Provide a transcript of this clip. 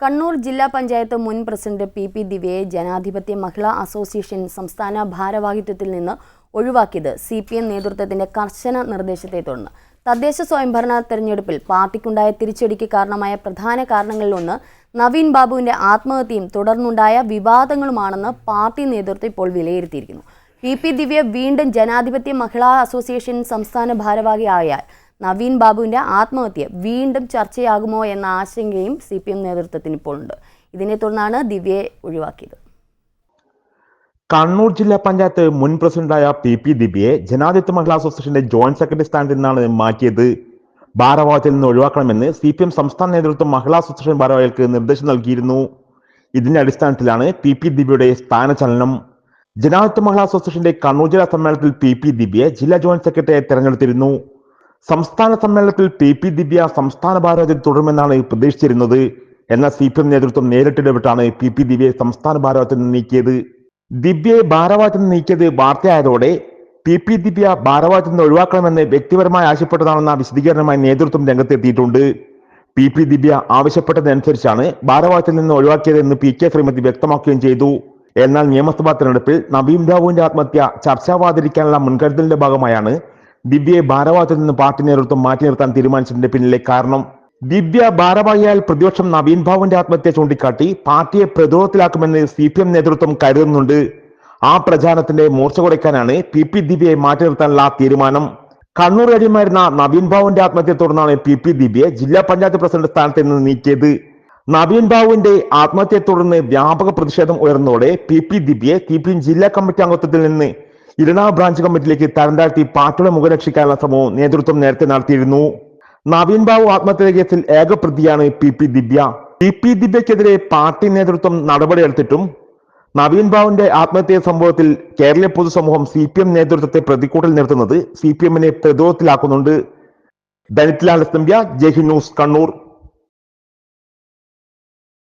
കണ്ണൂർ ജില്ലാ പഞ്ചായത്ത് മുൻ president P P ദിവ്യയെ ജനാധിപത്യ മഹിളാ അസോസിയേഷൻ സംസ്ഥാന ഭാരവാഹിത്വത്തിൽ നിന്ന് ഒഴിവാക്കിയത് സി പി എം നേതൃത്വത്തിന്റെ കർശന നിർദ്ദേശത്തെ തുടർന്ന്. തദ്ദേശ സ്വയംഭരണ തെരഞ്ഞെടുപ്പിൽ പാർട്ടിക്കുണ്ടായ തിരിച്ചടിക്ക് കാരണമായ പ്രധാന കാരണങ്ങളിലൊന്ന് നവീൻ ബാബുവിന്റെ ആത്മഹത്യയും തുടർന്നുണ്ടായ വിവാദങ്ങളുമാണെന്ന് പാർട്ടി നേതൃത്വം ഇപ്പോൾ വിലയിരുത്തിയിരിക്കുന്നു. പി പി ദിവ്യ വീണ്ടും ജനാധിപത്യ മഹിളാ അസോസിയേഷൻ സംസ്ഥാന ഭാരവാഹിയായാൽ നവീൻ ബാബുവിന്റെ ആത്മഹത്യ വീണ്ടും ചർച്ചയാകുമോ എന്ന ആശങ്കയും സി പി എം നേതൃത്വത്തിന് ഇപ്പോൾ ഉണ്ട്. ഇതിനെ തുടർന്നാണ് ദിവ്യയെ ഒഴിവാക്കിയത്. കണ്ണൂർ ജില്ലാ പഞ്ചായത്ത് മുൻ പ്രസിഡന്റായ പി പി ദിബിയെ ജനാധിപത്യ മഹിളാ അസോസിയേഷന്റെ ജോയിന്റ് സെക്രട്ടറി സ്ഥാനത്ത് നിന്നാണ് മാറ്റിയത്. ഭാരവാഹത്തിൽ നിന്ന് ഒഴിവാക്കണമെന്ന് സി പി എം സംസ്ഥാന നേതൃത്വം മഹിളാ അസോസിയേഷൻ ഭാരവാഹികൾക്ക് നിർദ്ദേശം നൽകിയിരുന്നു. ഇതിന്റെ അടിസ്ഥാനത്തിലാണ് പി പി ദിബിയുടെ സ്ഥാനചലനം ജനാധിപത്യ മഹിളാ അസോസിയേഷന്റെ കണ്ണൂർ ജില്ലാ സമ്മേളനത്തിൽ പി പി ദിബിയെ ജില്ലാ ജോയിന്റ് സെക്രട്ടറിയെ തെരഞ്ഞെടുത്തിരുന്നു. സംസ്ഥാന സമ്മേളനത്തിൽ പി പി ദിവ്യ സംസ്ഥാന ഭാരവാഹികൾ തുടരുമെന്നാണ് പ്രതീക്ഷിച്ചിരുന്നത്. എന്നാൽ സി പി എം നേതൃത്വം നേരിട്ടിടപെട്ടാണ് പി പി ദിവ്യയെ സംസ്ഥാന ഭാരവാഹത്തിൽ നിന്ന് നീക്കിയത്. ദിവ്യയെ ഭാരവാഹത്തിൽ നിന്ന് നീക്കിയത് വാർത്തയായതോടെ പി പി ദിവ്യ ഭാരവാഹത്തിൽ നിന്ന് ഒഴിവാക്കണമെന്ന് വ്യക്തിപരമായി ആവശ്യപ്പെട്ടതാണെന്ന വിശദീകരണമായി നേതൃത്വം രംഗത്തെത്തിയിട്ടുണ്ട്. പി പി ദിവ്യ ആവശ്യപ്പെട്ടതനുസരിച്ചാണ് ഭാരവാഹത്തിൽ നിന്ന് ഒഴിവാക്കിയതെന്ന് പി കെ ശ്രീമതി വ്യക്തമാക്കുകയും ചെയ്തു. എന്നാൽ നിയമസഭാ തെരഞ്ഞെടുപ്പിൽ നബീം ബാബുവിന്റെ ആത്മഹത്യ ചർച്ചാവാതിരിക്കാനുള്ള മുൻകരുതലിന്റെ ഭാഗമായാണ് ദിവ്യയെ ഭാരവാഹത്തിൽ നിന്ന് പാർട്ടി നേതൃത്വം മാറ്റി നിർത്താൻ തീരുമാനിച്ചതിന്റെ പിന്നിലെ കാരണം ദിവ്യ ഭാരവാഹിയാൽ പ്രതിപക്ഷം നവീൻ ബാബുവിന്റെ ആത്മഹത്യ ചൂണ്ടിക്കാട്ടി പാർട്ടിയെ പ്രതിരോധത്തിലാക്കുമെന്ന് സി പി എം നേതൃത്വം കരുതുന്നുണ്ട്. ആ പ്രചാരണത്തിന്റെ മൂർച്ച കുറയ്ക്കാനാണ് പി പി ദിവ്യയെ മാറ്റി നിർത്താനുള്ള തീരുമാനം. കണ്ണൂർ രാജ്യമായിരുന്ന നവീൻ ബാബുവിന്റെ ആത്മഹത്യയെ തുടർന്നാണ് പി പി ദിവ്യയെ ജില്ലാ പഞ്ചായത്ത് പ്രസിഡന്റ് സ്ഥാനത്ത് നിന്ന് നീക്കിയത്. നവീൻ ബാബുവിന്റെ ആത്മഹത്യയെ തുടർന്ന് വ്യാപക പ്രതിഷേധം ഉയർന്നതോടെ പി പി ദിവ്യയെ സി പി എം ജില്ലാ കമ്മിറ്റി അംഗത്വത്തിൽ നിന്ന് ഇരണ ബ്രാഞ്ച് കമ്മിറ്റിയിലേക്ക് തരം താഴ്ത്തി പാർട്ടിയുടെ മുഖം രക്ഷിക്കാനുള്ള ശ്രമവും നേതൃത്വം നേരത്തെ നടത്തിയിരുന്നു. നവീൻ ബാബു ആത്മഹത്യ കേസിൽ ഏക പ്രതിയാണ് P P Divya. P P ദിവ്യക്കെതിരെ party നേതൃത്വം നടപടിയെടുത്തിട്ടും നവീൻ ബാബുവിന്റെ ആത്മഹത്യ സംഭവത്തിൽ കേരള പൊതുസമൂഹം സി പി എം നേതൃത്വത്തെ പ്രതിക്കൂട്ടിൽ നിർത്തുന്നത് സി പി എമ്മിനെ പ്രതിരോധത്തിലാക്കുന്നുണ്ട്. Danithlal S Jaihind news Kannur.